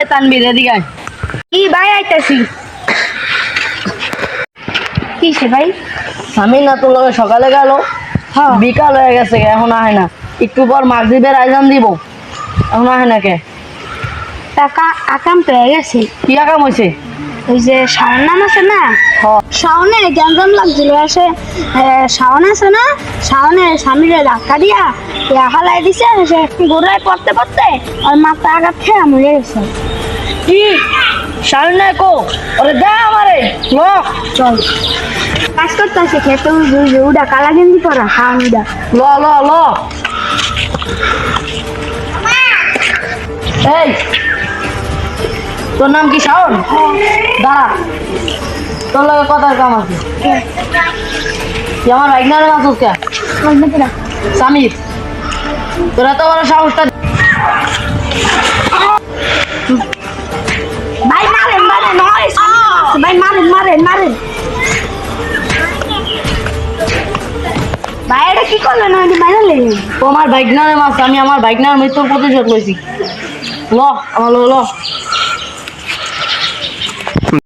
তানবির এদিকে। কি ভাই আইতাছি? কিসে ভাই? স্বামী না তোর লগে সকালে গেল হ্যাঁ। বিকাল হয়ে গেছে এখন আহে না। একটু পর মাগরিবের আয়োজন দিব। এখন আহে না কে? টাকা আকাম পেয়ে গেছে। কি আকাম হয়েছে ওই যে শাওন নাম আছে না? শাওনে গ্যাঞ্জাম লাগছিল এসে শাওন আছে না? শাওনে স্বামীরে ধাক্কা দিয়া ইয়া হালাই দিছে সে গোড়ায় পড়তে পড়তে আর মাথা আঘাত খেয়ে মরে গেছে। কি? সামনে না কো? ওরে দে আমারে লোক চল। কাজ করতে আছে খেতে উডা কালা গেঞ্জি পরা শাওন উডা। ল ল ল। এই তোর নাম কি শাওন? দাঁড়া। তোর লগে কথার কাম আছে। তুই আমার বাইক না মাসুস কে? সামির। তোরা তো বড় সাহসটা ভাই মারেন মারেন নয় ভাই মারেন মারেন মারেন। ভাই এটা কি করলেন? ওই বাইরে লেগে তোমার বাইক না মাস আমি আমার বাইক না মৃত্যুর প্রতিশোধ লইছি। ল আমার ল ল।